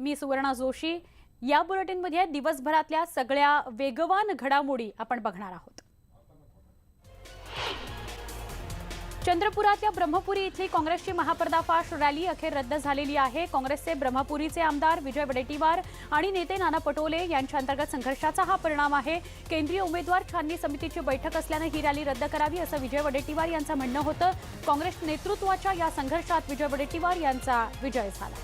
मी सुवर्णा जोशी. या बुलेटिनमध्ये दिवसभरातल्या सगळ्या वेगवान घडामोडी आपण बघणार आहोत. चंद्रपुरातल्या ब्रह्मपुरी इथली काँग्रेसची महापर्दाफाश रॅली अखेर रद्द झालेली आहे. काँग्रेसचे ब्रह्मपुरीचे आमदार विजय वडेट्टीवार आणि नेते नाना पटोले यांच्या अंतर्गत संघर्षाचा हा परिणाम आहे. केंद्रीय उमेदवार छाननी समितीची बैठक असल्यानं ही रॅली रद्द करावी असं विजय वडेट्टीवार यांचं म्हणणं होतं. काँग्रेस नेतृत्वाच्या या संघर्षात विजय वडेट्टीवार यांचा विजय झाला.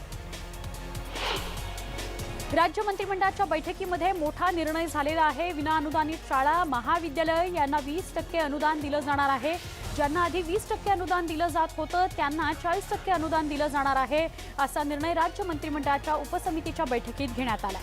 राज्य मंत्रिमंडळाच्या बैठकीमध्ये मोठा निर्णय झालेला आहे. विनाअनुदानित शाळा महाविद्यालय यांना वीस टक्के अनुदान दिलं जाणार आहे. ज्यांना आधी वीस टक्के अनुदान दिलं जात होतं त्यांना चाळीस टक्के अनुदान दिलं जाणार आहे असा निर्णय राज्य मंत्रिमंडळाच्या उपसमितीच्या बैठकीत घेण्यात आला.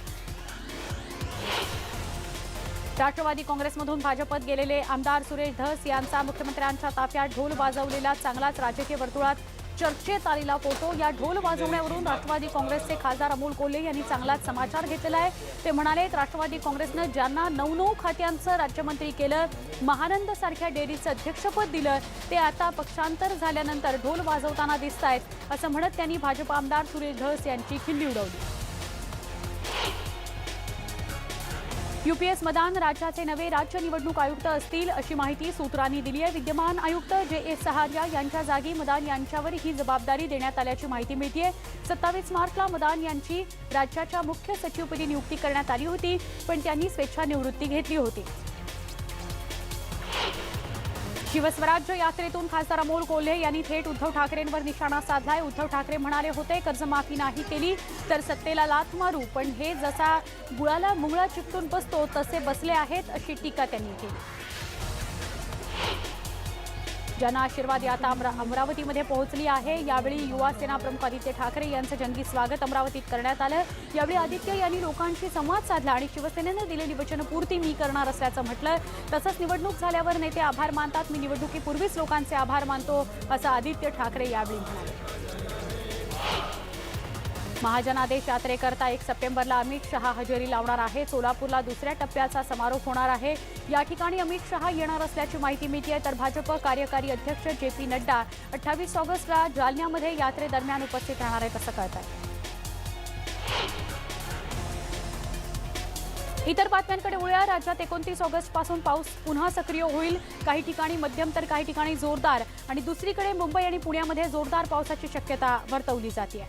राष्ट्रवादी काँग्रेसमधून भाजपत गेलेले आमदार सुरेश धस यांचा मुख्यमंत्र्यांच्या ताफ्यात ढोल वाजवलेला चांगलाच राजकीय वर्तुळात चर्चेत आलेला फोटो या ढोल वाजवण्यावरून राष्ट्रवादी काँग्रेसचे खासदार अमोल कोल्हे यांनी चांगलाच समाचार घेतलेला आहे. ते म्हणाले राष्ट्रवादी काँग्रेसनं ज्यांना नऊ नऊ खात्यांचं राज्यमंत्री केलं महानंद सारख्या डेअरीचं अध्यक्षपद दिलं ते आता पक्षांतर झाल्यानंतर ढोल वाजवताना दिसत आहेत असं म्हणत त्यांनी भाजप आमदार सुरेश धस यांची खिल्ली उडवली. युपीएस मदान राज्याचे नवे राज्य निवडणूक आयुक्त असतील अशी माहिती सूत्रांनी दिली आहे. विद्यमान आयुक्त जे एस सहारिया यांच्या जागी मदान यांच्यावर ही जबाबदारी देण्यात आल्याची माहिती मिळते सत्तावीस मार्चला मदान यांची राज्याच्या मुख्य सचिवपदी नियुक्ती करण्यात आली होती पण त्यांनी स्वेच्छानिवृत्ती घेतली होती. शिवस्वराज्य यात्रेतून खासदार अमोल कोल्हे यांनी थेट उद्धव ठाकरेंवर निशाणा साधलाय. उद्धव ठाकरे म्हणाले होते कर्जमाफी नाही केली तर सत्तेला लाथ मारू. पण हे जसा गुळाला मुंगळा चिपटून बसतो तसे बसले आहेत अशी टीका त्यांनी केली. जन आशीर्वाद यात्रा अमरा अमरावतीमध्ये पोहोचली आहे. यावेळी युवा सेना प्रमुख आदित्य ठाकरे यांचं जंगी स्वागत अमरावतीत करण्यात आलं. यावेळी आदित्य यांनी लोकांशी संवाद साधला आणि शिवसेनेनं दिलेली वचनपूर्ती मी करणार असल्याचं म्हटलं. तसंच निवडणूक झाल्यावर नेते आभार मानतात. मी निवडणुकीपूर्वीच लोकांचे आभार मानतो असं आदित्य ठाकरे यावेळी म्हणाले. महाजनादेश यात्रेकरता एक सप्टेंबरला अमित शहा हजेरी लावणार आहे. सोलापूरला दुसऱ्या टप्प्याचा समारोप होणार आहे. या ठिकाणी अमित शहा येणार असल्याची माहिती मिळते तर भाजप कार्यकारी अध्यक्ष जे पी नड्डा अठ्ठावीस ऑगस्टला जालन्यामध्ये यात्रेदरम्यान उपस्थित राहणार आहेत असं कळत आहे इतर बातम्यांकडे वळूया. राज्यात एकोणतीस ऑगस्टपासून पाऊस पुन्हा सक्रिय होईल. काही ठिकाणी मध्यम तर काही ठिकाणी जोरदार. आणि दुसरीकडे मुंबई आणि पुण्यामध्ये जोरदार पावसाची शक्यता वर्तवली जाते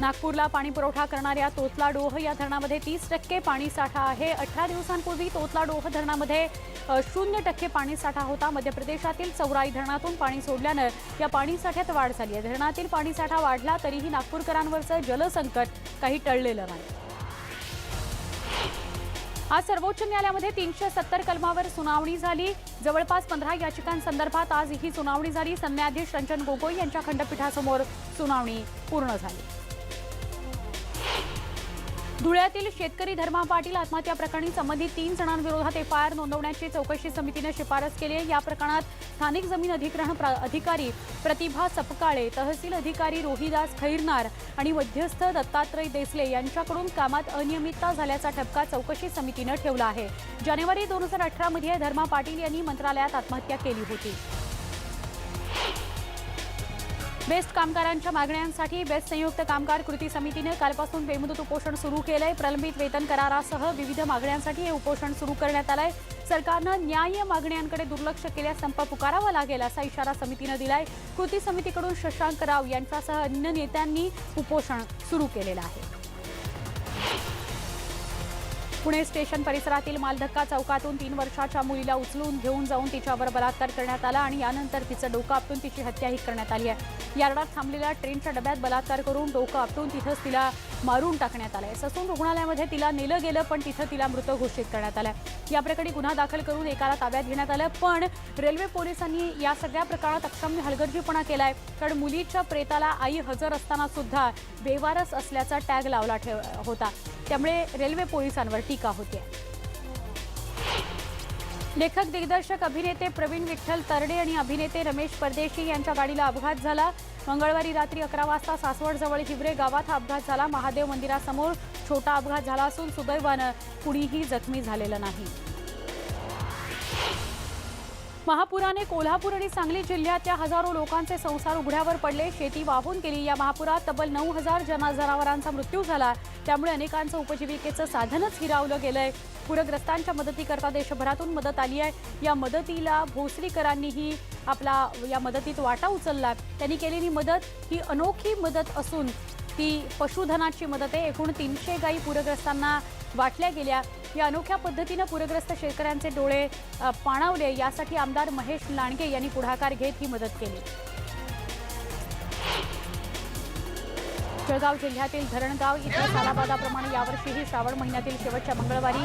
नागपूरला पाणी पुरवठा करणाऱ्या तोतला डोह या धरणामध्ये तीस टक्के पाणी साठा आहे. अठरा दिवसांपूर्वी तोतला डोह धरणामध्ये शून्य टक्के पाणी साठा होता. मध्य प्रदेशातील चौराई धरणातून पाणी सोडल्यानं या पाणी साठ्यात वाढ झाली आहे. धरणातील पाणी साठा वाढला तरीही नागपूरकरांवरचं जलसंकट काही टळलेलं नाही. आज सर्वोच्च न्यायालयामध्ये तीनशे सत्तर कलमावर सुनावणी झाली. जवळपास पंधरा याचिकांसंदर्भात आज ही सुनावणी झाली. सरन्यायाधीश रंजन गोगोई यांच्या खंडपीठासमोर सुनावणी पूर्ण झाली. धुळ्यातील शेतकरी धर्मा पाटील आत्महत्या प्रकरणी संबंधित तीन जणांविरोधात एफआयआर नोंदवण्याची चौकशी समितीनं शिफारस केली आहे. या प्रकरणात स्थानिक जमीन अधिग्रहण प्रा- अधिकारी प्रतिभा सपकाळे तहसील अधिकारी रोहिदास खैरनार आणि मध्यस्थ दत्तात्रय देसले यांच्याकडून कामात अनियमितता झाल्याचा ठपका चौकशी समितीनं ठेवला आहे. जानेवारी दोन हजार अठरामध्ये धर्मा पाटील यांनी मंत्रालयात आत्महत्या केली होती. बेस्ट कामगारांच्या मागण्यांसाठी बेस्ट संयुक्त कामगार कृती समितीने कालपासून बेमुदत उपोषण सुरू केलंय. प्रलंबित वेतन करारासह विविध मागण्यांसाठी हे उपोषण सुरू करण्यात आलंय. सरकारनं न्याय्य मागण्यांकडे दुर्लक्ष केल्यास संप पुकारावा लागेल असा इशारा समितीनं दिलाय. कृती समितीकडून शशांक राव यांच्यासह अन्य नेत्यांनी उपोषण सुरू केलेलं आहे. पुणे स्टेशन परिसरातील मालधक्का चौकातून तीन वर्षाच्या मुलीला उचलून घेऊन जाऊन तिच्यावर बलात्कार करण्यात आला आणि यानंतर तिचं डोकं आपटून तिची हत्याही करण्यात आली आहे. यार्डात थांबलेल्या ट्रेनच्या डब्यात बलात्कार करून डोकं आपटून तिथंच तिला मारून टाकण्यात आलं आहे ससून रुग्णालयामध्ये तिला नेलं गेलं पण तिथं तिला मृत घोषित करण्यात आलं आहे याप्रकरणी गुन्हा दाखल करून एकाला ताब्यात घेण्यात आलं पण रेल्वे पोलिसांनी या सगळ्या प्रकरणात अक्षम्य हलगर्जीपणा केलाय. कारण मुलीच्या प्रेताला आई हजर असताना सुद्धा बेवारस असल्याचा टॅग लावला ठेव होता. त्यामुळे रेल्वे पोलिसांवर टीका होते. लेखक दिग्दर्शक अभिनेते प्रवीण विठ्ठल तरडे आणि अभिनेते रमेश परदेशी यांच्या गाडीला अपघात झाला. मंगळवारी रात्री अकरा वाजता सासवडजवळ हिवरे गावात हा अपघात झाला. महादेव मंदिरासमोर छोटा अपघात झाला असून सुदैवानं कुणीही जखमी झालेलं नाही. महापुराने कोल्हापूर आणि सांगली जिल्ह्यातल्या हजारो लोकांचे संसार उघड्यावर पडले. शेती वाहून गेली. या महापुरात तब्बल नऊ हजार जना जनावरांचा मृत्यू झाला. त्यामुळे अनेकांचं उपजीविकेचं साधनच हिरावलं गेलंय. पूरग्रस्तांच्या मदतीकरता देशभरातून मदत आली आहे. या मदतीला भोसरीकरांनीही आपला या मदतीत वाटा उचलला. त्यांनी केलेली मदत ही अनोखी मदत असून ती पशुधनाची मदत आहे. एकूण तीनशे गायी पूरग्रस्तांना वाटल्या गेल्या. या अनोख्या पद्धतीनं पूरग्रस्त शेतकऱ्यांचे डोळे पाणावले. यासाठी आमदार महेश लांडगे यांनी पुढाकार घेत ही मदत केली. जळगाव जिल्ह्यातील धरणगाव इथं सालाबादाप्रमाणे यावर्षीही श्रावण महिन्यातील शेवटच्या मंगळवारी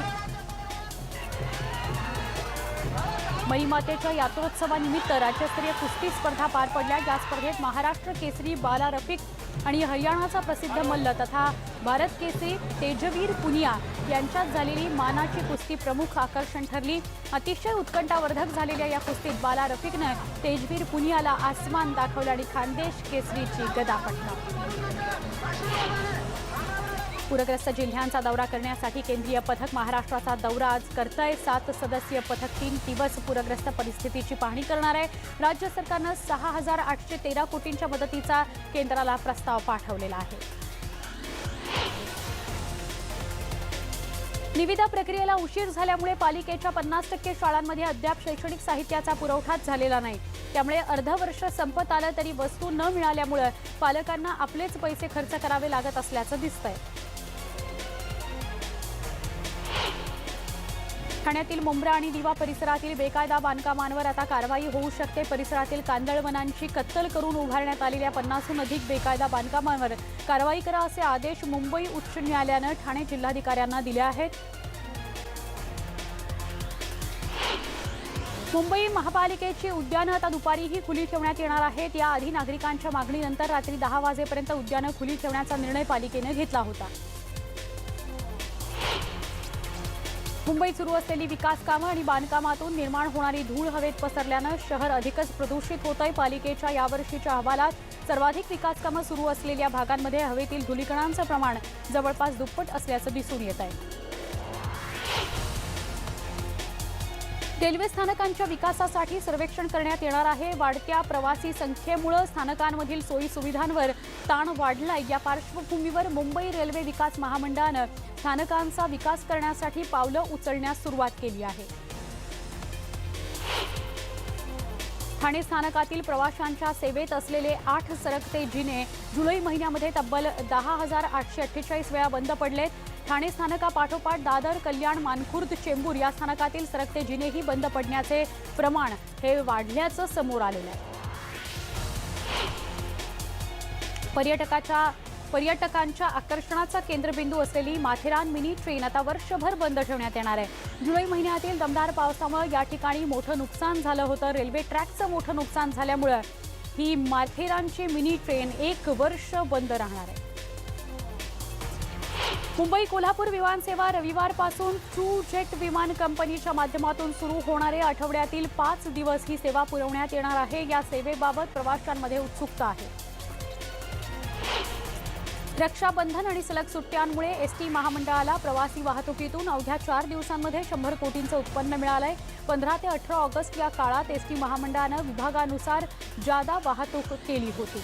मरीमातेच्या यात्रोत्सवानिमित्त राज्यस्तरीय कुस्ती स्पर्धा पार पडल्या. या स्पर्धेत महाराष्ट्र केसरी बाला रफिक आणि हरियाणाचा प्रसिद्ध मल्ल तथा भारत केसरी तेजवीर पुनिया यांच्यात झालेली मानाची कुस्ती प्रमुख आकर्षण ठरली. अतिशय उत्कंठावर्धक झालेल्या या कुस्तीत बाला रफिकनं तेजवीर पुनियाला आसमान दाखवला आणि खानदेश केसरीची गदा पटला पूरग्रस्त जिल्ह्यांचा दौरा करण्यासाठी केंद्रीय पथक महाराष्ट्राचा दौरा आज करतंय. सात सदस्यीय पथक तीन दिवस पूरग्रस्त परिस्थितीची पाहणी करणार आहे. राज्य सरकारनं सहा हजार आठशे तेरा कोटींच्या मदतीचा केंद्राला प्रस्ताव पाठवलेला आहे. निविदा प्रक्रियेला उशीर झाल्यामुळे पालिकेच्या पन्नास टक्के शाळांमध्ये अद्याप शैक्षणिक साहित्याचा पुरवठाच झालेला नाही. त्यामुळे अर्ध वर्ष संपत आलं तरी वस्तू न मिळाल्यामुळे पालकांना आपलेच पैसे खर्च करावे लागत असल्याचं दिसतंय. ठाण्यातील मुंब्रा आणि दिवा परिसरातील बेकायदा बांधकामांवर आता कारवाई होऊ शकते. परिसरातील कांदळवनांची कत्तल करून उभारण्यात आलेल्या पन्नासहून अधिक बेकायदा बांधकामांवर कारवाई करा असे आदेश मुंबई उच्च न्यायालयानं ठाणे जिल्हाधिकाऱ्यांना दिले आहेत. मुंबई महापालिकेची उद्यानं आता दुपारीही खुली ठेवण्यात येणार आहेत. याआधी नागरिकांच्या मागणीनंतर रात्री दहा वाजेपर्यंत उद्यानं खुली ठेवण्याचा निर्णय पालिकेनं घेतला होता. मुंबईत सुरू असलेली विकास कामं आणि बांधकामातून निर्माण होणारी धूळ हवेत पसरल्यानं शहर अधिकच प्रदूषित होत आहे पालिकेच्या यावर्षीच्या अहवालात सर्वाधिक विकास कामं सुरू असलेल्या भागांमध्ये हवेतील धुलीकणांचं प्रमाण जवळपास दुप्पट असल्याचं दिसून येत आहे. रेल्वे स्थानकांच्या विकासासाठी सर्वेक्षण करण्यात येणार आहे. वाढत्या प्रवासी संख्येमुळे स्थानकांमधील सोयी सुविधांवर ताण वाढलाय. या पार्श्वभूमीवर मुंबई रेल्वे विकास महामंडळानं स्थानकांचा विकास करण्यासाठी पावलं उचलण्यास सुरुवात केली आहे. ठाणे स्थानकातील प्रवाशांच्या सेवेत असलेले आठ सरकते जिने जुलै महिन्यामध्ये तब्बल दहा हजार आठशे अठ्ठेचाळीस वेळा बंद पडलेत. ठाणे स्थानकापाठोपाठ दादर कल्याण मानखुर्द चेंबूर या स्थानकातील सरकते जिनेही बंद पडण्याचे प्रमाण हे वाढल्याचं समोर आलेलं आहे. पर्यटकाच्या पर्यटकांच्या आकर्षणाचा केंद्रबिंदू असलेली माथेरान मिनी ट्रेन आता वर्षभर बंद ठेवण्यात येणार आहे. जुलै महिन्यातील दमदार पावसामुळे या ठिकाणी मोठं नुकसान झालं होतं. रेल्वे ट्रॅकचं मोठं नुकसान झाल्यामुळं ही माथेरानची मिनी ट्रेन एक वर्ष बंद राहणार आहे. मुंबई कोल्हापूर विमानसेवा रविवारपासून ट्रू जेट विमान कंपनीच्या माध्यमातून सुरू होणारे आठवड्यातील पाच दिवस ही सेवा पुरवण्यात येणार आहे. या सेवेबाबत प्रवाशांमध्ये उत्सुकता आहे. रक्षाबंधन आणि सलग सुट्ट्यांमुळे एस टी महामंडळाला प्रवासी वाहतुकीतून अवघ्या चार दिवसांमध्ये शंभर कोटींचं उत्पन्न मिळालंय. पंधरा ते अठरा ऑगस्ट या काळात एस टी महामंडळानं विभागानुसार जादा वाहतूक केली होती.